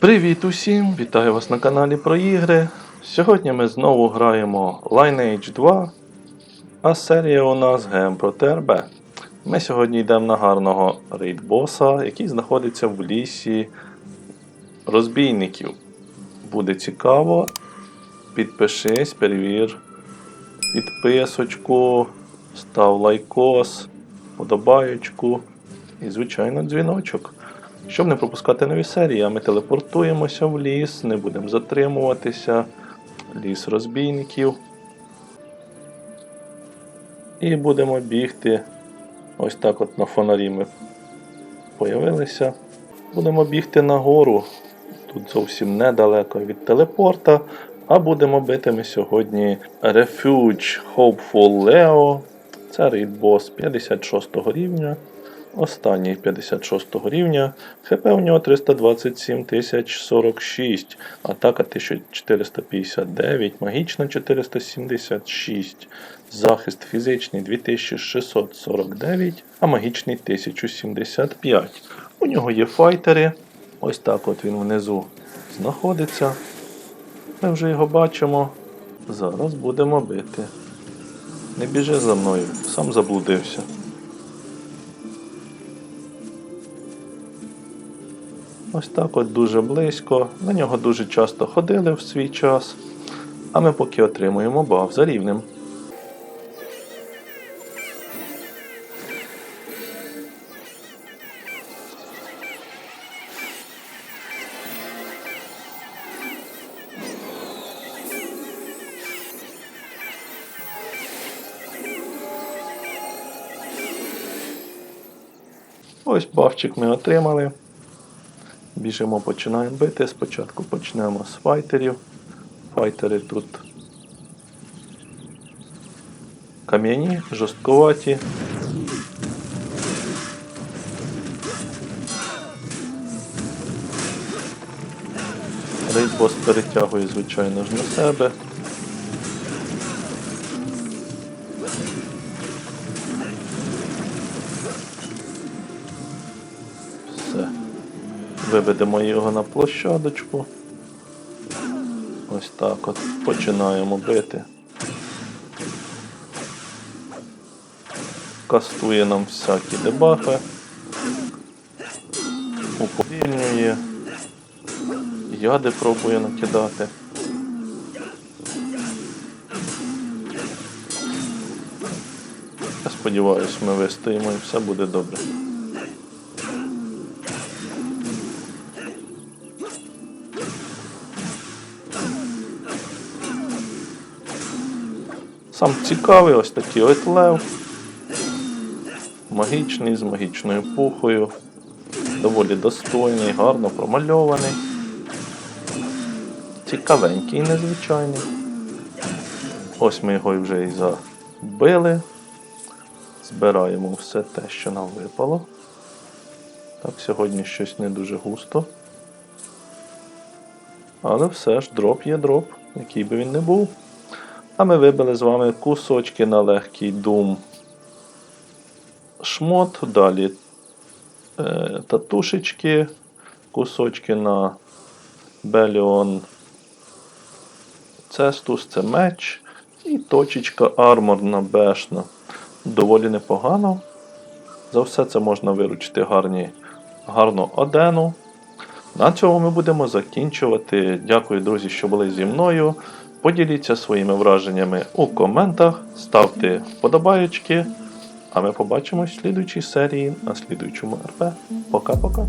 Привіт усім! Вітаю вас на каналі про ігри. Сьогодні ми знову граємо Lineage 2, а серія у нас ГМ проти РБ. Ми сьогодні йдемо на гарного рейд-боса, який знаходиться в лісі розбійників. Буде цікаво. Підпишись, перевір підписочку, став лайкос, подобаючку і, звичайно, дзвіночок. Щоб не пропускати нові серії, ми телепортуємося в ліс, не будемо затримуватися. Ліс розбійників. І будемо бігти. Ось так от на фонарі ми появилися. Будемо бігти нагору. Тут зовсім недалеко від телепорта. А будемо бити ми сьогодні Refuge Hopeful Leo. Це рейдбос 56 рівня. Останній 56 рівня. ХП у нього 327 046, атака 1459, магічна 476, захист фізичний 2649, а магічний 1075. У нього є файтери. Ось так от він внизу знаходиться. Ми вже його бачимо. Зараз будемо бити. Не біжи за мною, сам заблудився. Ось так от дуже близько. На нього дуже часто ходили в свій час. А ми поки отримуємо баф за рівнем. Ось бафчик ми отримали. Біжимо, починаємо бити. Спочатку почнемо з файтерів. Файтери тут кам'яні, жорсткуваті. Рейдбос перетягує, звичайно ж, на себе. Виведемо його на площадочку. Ось так от починаємо бити. Кастує нам всякі дебафи. Уповільнює. Яди пробує накидати. Я сподіваюся, ми вистоїмо і все буде добре. Сам цікавий ось такий от лев. Магічний, з магічною пухою. Доволі достойний, гарно промальований. Цікавенький, незвичайний. Ось ми його вже і забили. Збираємо все те, що нам випало. Так, сьогодні щось не дуже густо. Але все ж дроп є дроп, який би він не був. А ми вибили з вами кусочки на легкий дум шмот, далі е, татушечки, кусочки на Беліон Цестус, це меч, і точечка арморна бешна. Доволі непогано. За все це можна виручити гарні, гарну одену. На цьому ми будемо закінчувати. Дякую, друзі, що були зі мною. Поділіться своїми враженнями у коментах, ставте вподобаєчки. А ми побачимось в слідуючій серії на слідуючому РП. Пока-пока.